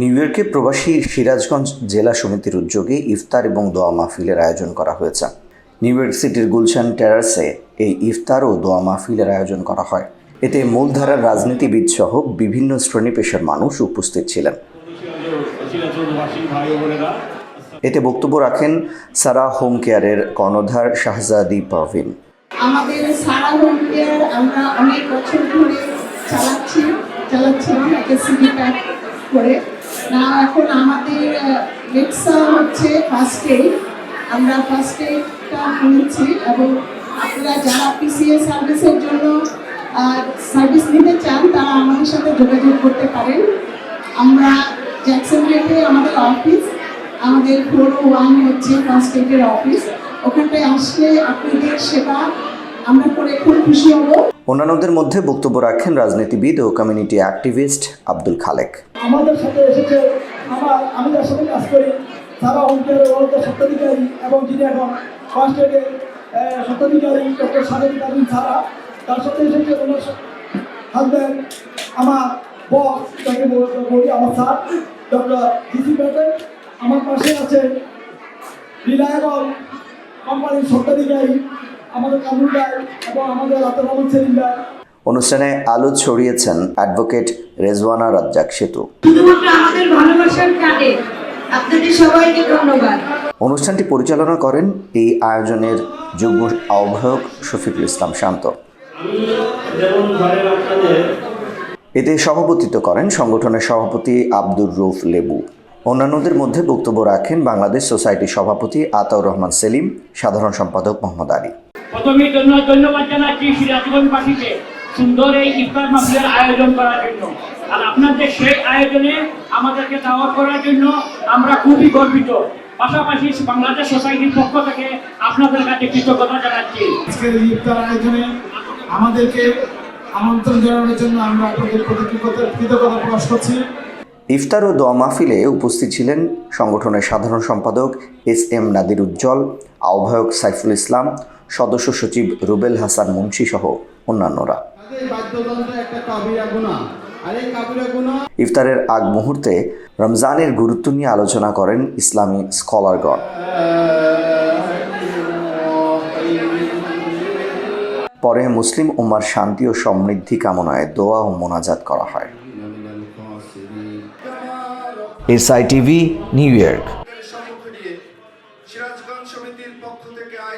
New ইয়র্কে প্রবাসী সিরাজগঞ্জ জেলা সমিতির উদ্যোগে ইফতার এবং দোয়া মাহফিলের আয়োজন করা হয়েছে। নিউ ইয়র্ক সিটির গুলশান টেরাসে এই ইফতার ও দোয়া মাহফিলের আয়োজন করা হয়। এতে মূলধারার রাজনীতিবিদ সহ বিভিন্ন শ্রেণি পেশার মানুষ উপস্থিত ছিলেন। এতে বক্তব্য রাখেন সারা হোম কেয়ারের কর্ণধার শাহজাদি পারভিন। আমাদের সারা হোম কেয়ার আমরা অনেক বছর ধরে চালাচ্ছি, চালাচ্ছিলাম, একটা সিডি প্যাক করে। না, এখন আমাদের লেক্সা হচ্ছে ফার্স্ট এইড আমরা ফার্স্ট এইডটা কিনেছি এবং আপনারা যারা পিসিএ সার্ভিসের জন্য সার্ভিস নিতে চান, তারা আমাদের সাথে যোগাযোগ করতে পারেন। আমরা জ্যাকসন গেটে আমাদের অফিস আমাদের ফোর ওয়ান হচ্ছে ফার্স্ট এইডের অফিস ওখানটায় আসলে আপনাদের সেবা আমরা করে খুব খুশি হব। অন্যান্যদের মধ্যে বক্তব্য রাখেন রাজনীতিবিদ ও কমিউনিটি অ্যাক্টিভিস্ট আব্দুল খালেক। আমাদের সাথে এসেছে আমার আমি যার সাথে কাজ করি। সারা হোমকেয়ারের ওয়ার্ল্ডের স্বত্বাধিকারী এবং যিনি এখন ফার্স্ট এডের স্বত্বাধিকারী ডক্টর সাদেক কাবিন সারা তার সাথে এসেছে ওনার হাজব্যান্ড আমার বস যাকে বল- আমার স্যার ডক্টর জিসি প্যাটেল আমার পাশে আছে রিলায়েবল কোম্পানির স্বত্বাধিকারী আমাদের কামরুল ভাই এবং আমাদের আতর রহমান সেলিম ভাই। অনুষ্ঠানে আলো ছড়িয়েছেন অ্যাডভোকেট রেজওয়ানা রাজ্জাক সেতু। আমাদের ভালোবাসার কাটে আপনাদের সবাইকে ধন্যবাদ। অনুষ্ঠানটি পরিচালনা করেন এই আয়োজনের যুগ্ম আহ্বায়ক শফিকুল ইসলাম শান্ত। এতে সভাপতিত্ব করেন সংগঠনের সভাপতি আব্দুর রৌফ লেবু। অন্যান্যদের মধ্যে বক্তব্য রাখেন বাংলাদেশ সোসাইটির সভাপতি আতাউর রহমান সেলিম সাধারণ সম্পাদক মোহাম্মদ আলী। প্রথমে জন্য ধন্যবাদ জানাচ্ছি সিরাজগঞ্জবাসীকে সুন্দর এই ইফতার মাহফিলের আয়োজন করার জন্য। আর আপনাদের সেই আয়োজনে আমাদেরকে দাওয়াত করার জন্য আমরা খুবই গর্বিত। পাশাপাশি বাংলাদেশ সোসাইটির পক্ষ থেকে আপনাদের কাছে কৃতজ্ঞতা জানাচ্ছি। আজকের এই ইফতার আয়োজনে আমাদেরকে আমন্ত্রণ জানানোর জন্য আমরা আপনাদের প্রতি কৃতজ্ঞতা কৃতজ্ঞতা প্রকাশ করছি। ইফতার ও দোয়া মাহফিলে উপস্থিত ছিলেন সংগঠনের সাধারণ সম্পাদক এস এম নাদির উজ্জ্বল আহ্বায়ক সাইফুল ইসলাম সদস্য সচিব রুবেল হাসান মুন্সি সহ অন্যান্যরা। ইফতারের আগ মুহূর্তে রমজানের গুরুত্ব নিয়ে আলোচনা করেন ইসলামী স্কলারগণ। পরে মুসলিম উম্মার শান্তি ও সমৃদ্ধি কামনায় দোয়া ও মোনাজাত করা হয়। SITV New York.